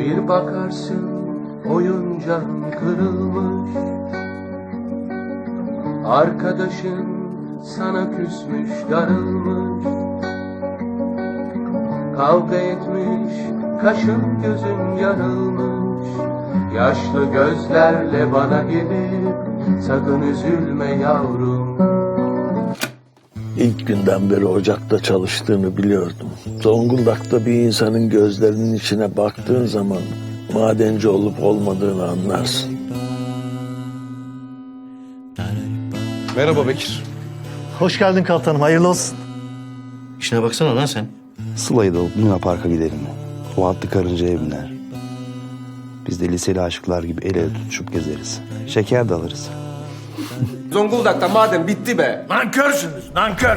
Bir bakarsın oyuncağın kırılmış. Arkadaşın sana küsmüş darılmış. Kavga etmiş kaşın gözün yarılmış. Yaşlı gözlerle bana gelip Sakın üzülme yavrum İlk günden beri ocakta çalıştığını biliyordum. Zonguldak'ta bir insanın gözlerinin içine baktığın zaman madenci olup olmadığını anlarsın. Merhaba Bekir. Hoş geldin kaptanım, hayırlı olsun. İşine baksana lan sen. Sıla'yı da alıp Luna Park'a gidelim. O atlı karıncaya biner. Biz de liseli aşıklar gibi el ele tutuşup gezeriz. Şeker de alırız. Zonguldak'ta madem bitti be. Nankörsünüz, nankör.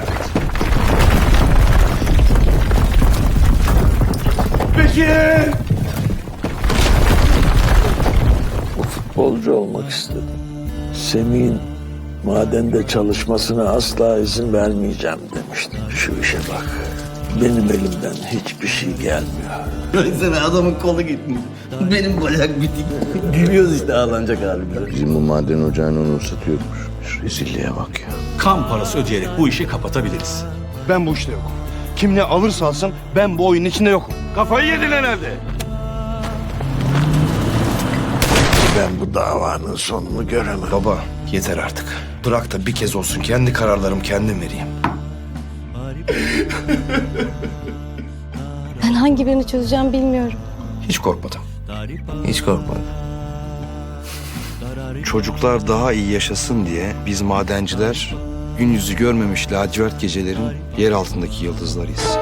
Futbolcu olmak istedim. Semih'in madende çalışmasına asla izin vermeyeceğim demiştim. Şu işe bak. Benim elimden hiçbir şey gelmiyor. Sana adamın kolu gitmiş. Benim bacak bitik. Gülüyoruz işte ağlanacak halimize. Bizim bu maden ocağını onu satıyormuş. Şu rezilliğe bak ya. Kan parası ödeyerek bu işi kapatabiliriz. Ben bu işte yokum. Kim ne alırsa alsın ben bu oyunun içinde yokum. Kafayı yedin herhalde. Ben bu davanın sonunu göremem. Baba yeter artık. Bırak da bir kez olsun kendi kararlarımı kendim vereyim. Ben hangi birini çözeceğim bilmiyorum. Hiç korkmadım. Hiç korkma. Çocuklar daha iyi yaşasın diye biz madenciler gün yüzü görmemiş lacivert gecelerin yer altındaki yıldızlarıyız.